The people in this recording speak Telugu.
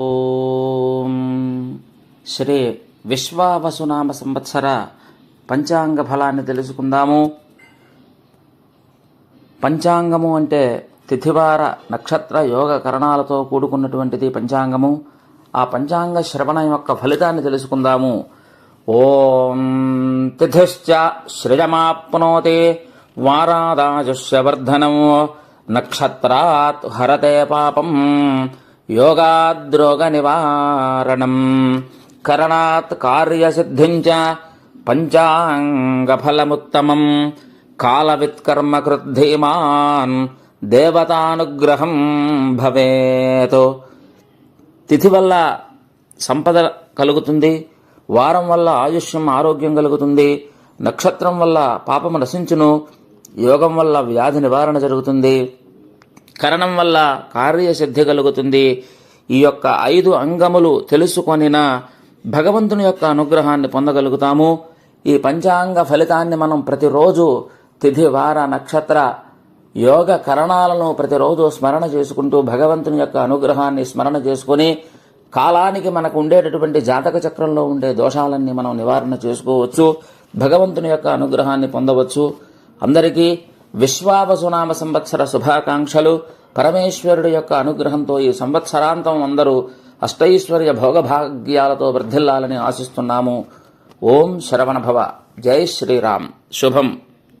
ఓం శ్రీ విశ్వావసునామ సంవత్సర పంచాంగ ఫలాన్ని తెలుసుకుందాము. పంచాంగము అంటే తిథివార నక్షత్ర యోగ కరణాలతో కూడుకున్నటువంటిది పంచాంగము. ఆ పంచాంగ శ్రవణ యొక్క ఫలితాన్ని తెలుసుకుందాము. ఓం తిథిశ్చ శ్రయమాప్నోతి వారాదాజుష్య వర్ధనం నక్షత్రాత్ హరతే పాపం. యోగాద్రోగ నివారణం కరణాత్ కార్యసిద్ధించ పంచాంగఫలముత్తమం. కాలవిత్కర్మకృద్ధీమాన్ దేవతానుగ్రహం భవేత్. తిథి వల్ల సంపద కలుగుతుంది వారం వల్ల ఆయుష్యం ఆరోగ్యం కలుగుతుంది నక్షత్రం వల్ల పాపము నశించును యోగం వల్ల వ్యాధి నివారణ జరుగుతుంది. కరణం వల్ల కార్యసిద్ధి కలుగుతుంది. ఈ యొక్క ఐదు అంగములు తెలుసుకొనిన భగవంతుని యొక్క అనుగ్రహాన్ని పొందగలుగుతాము. ఈ పంచాంగ ఫలితాన్ని మనం ప్రతిరోజు తిథి వార నక్షత్ర యోగ కరణాలను ప్రతిరోజు స్మరణ చేసుకుంటూ భగవంతుని యొక్క అనుగ్రహాన్ని స్మరణ చేసుకుని కాలానికి మనకు ఉండేటటువంటి జాతక చక్రంలో ఉండే దోషాలన్నీ మనం నివారణ చేసుకోవచ్చు. భగవంతుని యొక్క అనుగ్రహాన్ని పొందవచ్చు. అందరికీ విశ్వావసునామ సంవత్సర శుభాకాంక్షలు పరమేశ్వరుడి యొక్క అనుగ్రహంతో ఈ సంవత్సరాంతం అందరూ అష్టైశ్వర్య భోగభాగ్యాలతో వృద్ధిల్లాలని ఆశిస్తున్నాము. ఓం శరవణభవ జై శ్రీరామ్. శుభం.